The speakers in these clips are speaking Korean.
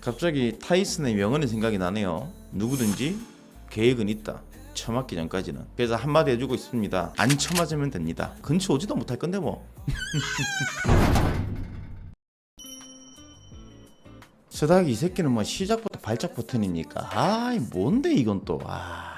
갑자기 타이슨의 명언이 생각이 나네요. 누구든지 계획은 있다. 처맞기 전까지는. 그래서 한마디 해주고 있습니다. 안 처맞으면 됩니다. 근처 오지도 못할 건데 뭐. 스닥이 이 새끼는 뭐 시작부터 발작 버튼이니까 아이 뭔데 이건 또 아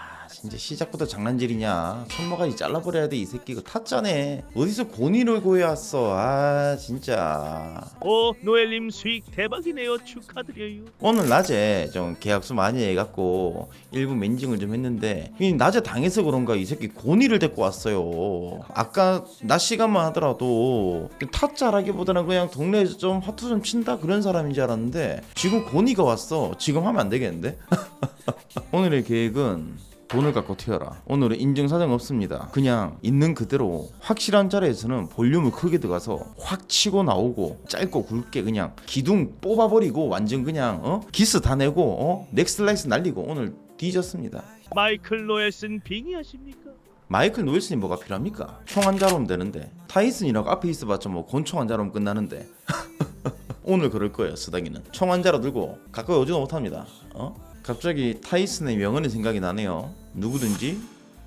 진짜 시작부터 장난질이냐? 손모가지 잘라버려야 돼 이 새끼. 이거 탔잖아. 어디서 고니를 구해왔어? 아 진짜. 오 노엘님 수익 대박이네요. 축하드려요. 오늘 낮에 좀 계약서 많이 해갖고 일부 멘징을 좀 했는데 이 낮에 당해서 그런가 이 새끼 고니를 데리고 왔어요. 아까 낮 시간만 하더라도 타짜라기보다는 그냥 동네에서 좀 화투 좀 친다 그런 사람인 줄 알았는데 지금 고니가 왔어. 지금 하면 안 되겠는데? 오늘의 계획은 돈을 갖고 튀어라. 오늘은 인증사정 없습니다. 그냥 있는 그대로 확실한 자리에서는 볼륨을 크게 들어가서 확 치고 나오고 짧고 굵게 그냥 기둥 뽑아버리고 완전 그냥 어? 기스 다 내고 어? 넥슬라이스 날리고 오늘 뒤졌습니다. 마이클 노엘슨 빙의하십니까? 마이클 노일슨이 뭐가 필요합니까? 총 한 자로 면 되는데 타이슨이라고 앞에 있어봤자 뭐 권총 한 자로 면 끝나는데 오늘 그럴 거예요 스다기는 총 한 자로 들고 가까이 오지도 못합니다 어? 갑자기 타이슨의 명언이 생각이 나네요 누구든지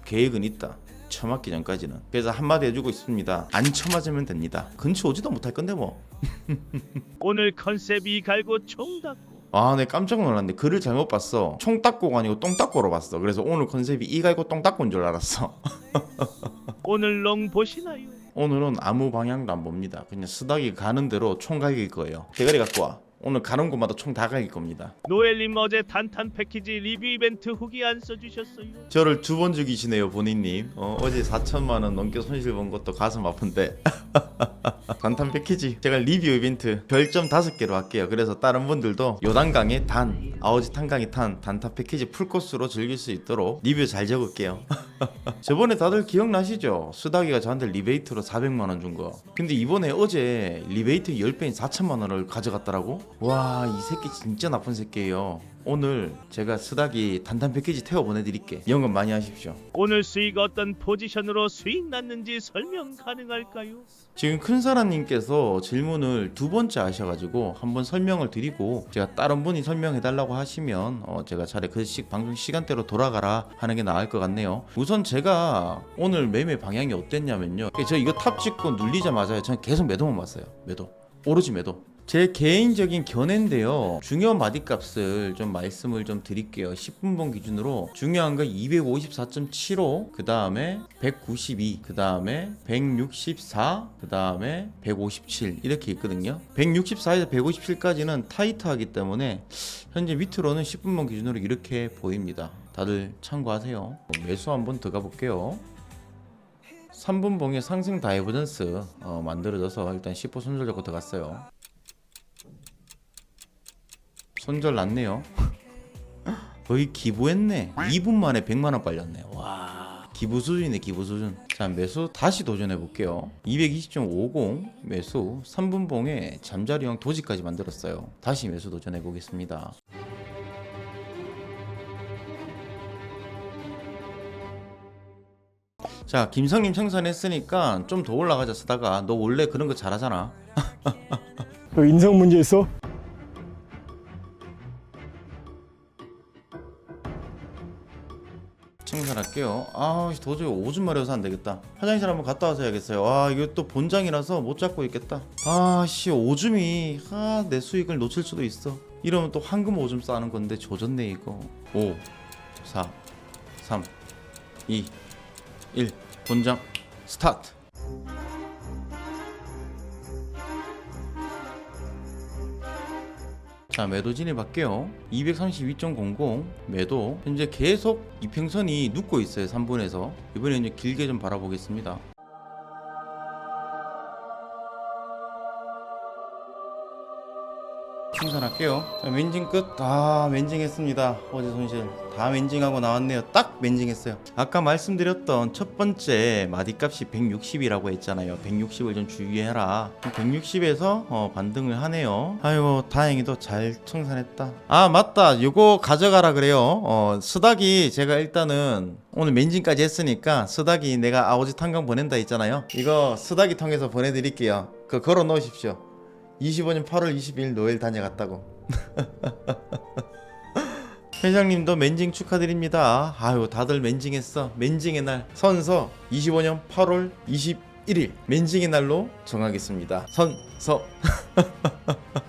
계획은 있다 처맞기 전까지는 그래서 한마디 해주고 있습니다 안 처맞으면 됩니다 근처 오지도 못할 건데 뭐 오늘 컨셉이 갈고 총 닫고 아, 내 깜짝 놀랐네. 글을 잘못 봤어. 총 닦고가 아니고 똥 닦고로 봤어. 그래서 오늘 컨셉이 이 갈고 똥 닦고인 줄 알았어. 오늘 롱 보시나요? 오늘은 아무 방향도 안 봅니다. 그냥 쓰다기 가는 대로 총 갈길 거예요. 대가리 갖고 와. 오늘 가는 곳마다 총다 갈길 겁니다. 노엘님 어제 단탄 패키지 리뷰 이벤트 후기 안 써주셨어요 저를 두 번 죽이시네요, 본인님. 어, 어제 4천만 원 넘게 손실 본 것도 가슴 아픈데. 단탄 패키지. 제가 리뷰 이벤트 별점 5개로 할게요. 그래서 다른 분들도 요단강의 단, 아오지 탄강의 탄, 단탄 패키지 풀코스로 즐길 수 있도록 리뷰 잘 적을게요. 저번에 다들 기억나시죠? 수다기가 저한테 리베이트로 400만 원 준 거. 근데 이번에 어제 리베이트 10배인 4천만 원을 가져갔더라고? 와, 이 새끼 진짜 나쁜 새끼예요. 오늘 제가 수다기 단탄 패키지 태워 보내드릴게. 연금 많이 하십시오. 오늘 수익 어떤 포지션으로 수익 났는지 설명 가능할까요? 지금 큰 사람님께서 질문을 두 번째 하셔가지고 한번 설명을 드리고 제가 다른 분이 설명해달라고 하시면 어 제가 차례 그 시, 방송 시간대로 돌아가라 하는 게 나을 것 같네요. 우선 제가 오늘 매매 방향이 어땠냐면요. 저 이거 탑 찍고 눌리자마자 저는 계속 매도만 봤어요. 매도. 오로지 매도. 제 개인적인 견해인데요. 중요한 마디값을 좀 말씀을 좀 드릴게요. 10분봉 기준으로 중요한 거 254.75, 그 다음에 192, 그 다음에 164, 그 다음에 157 이렇게 있거든요. 164에서 157까지는 타이트하기 때문에 현재 밑으로는 10분봉 기준으로 이렇게 보입니다. 다들 참고하세요. 매수 한번 들어가 볼게요. 3분봉의 상승 다이버전스 어, 만들어져서 일단 10호 손절 잡고 들어갔어요. 손절 났네요. 거의 기부했네. 2분 만에 100만 원 빨렸네. 와. 기부 수준이네 기부 수준. 자 매수 다시 도전해 볼게요. 220.50 매수 3분 봉에 잠자리형 도지까지 만들었어요. 다시 매수 도전해 보겠습니다. 자 김성님 청산했으니까 좀 더 올라가자 쓰다가 너 원래 그런 거 잘하잖아. 너 인성 문제 있어? 청산할게요. 아 도저히 오줌 마려워서 안 되겠다. 화장실 한번 갔다 와서 해야겠어요. 와 이거 또 본장이라서 못 잡고 있겠다. 아씨 오줌이 아, 내 수익을 놓칠 수도 있어. 이러면 또 황금 오줌 싸는 건데 조졌네 이거. 5 4 3 2 1 본장 스타트. 자 매도 진입할게요. 232.00 매도. 현재 계속 이평선이 눕고 있어요 3분에서. 이번에 이제 길게 좀 바라보겠습니다 생산할게요. 자 멘징 끝다 멘징했습니다. 어제 손실. 다 멘징하고 나왔네요. 딱 멘징했어요. 아까 말씀드렸던 첫 번째 마디값이 160이라고 했잖아요. 160을 좀 주의해라. 160에서 어, 반등을 하네요. 아이고 다행히도 잘 청산했다. 아 맞다. 요거 가져가라 그래요. 어, 수닥이 제가 일단은 오늘 멘징까지 했으니까 수닥이 내가 아오지 탄광 보낸다 했잖아요. 이거 수닥이 통해서 보내드릴게요. 그거 걸어 놓으십시오 25년 8월 22일 노엘 다녀갔다고. 회장님도 맨징 축하드립니다. 아유 다들 맨징했어. 맨징의 날 선서 25년 8월 21일 맨징의 날로 정하겠습니다. 선서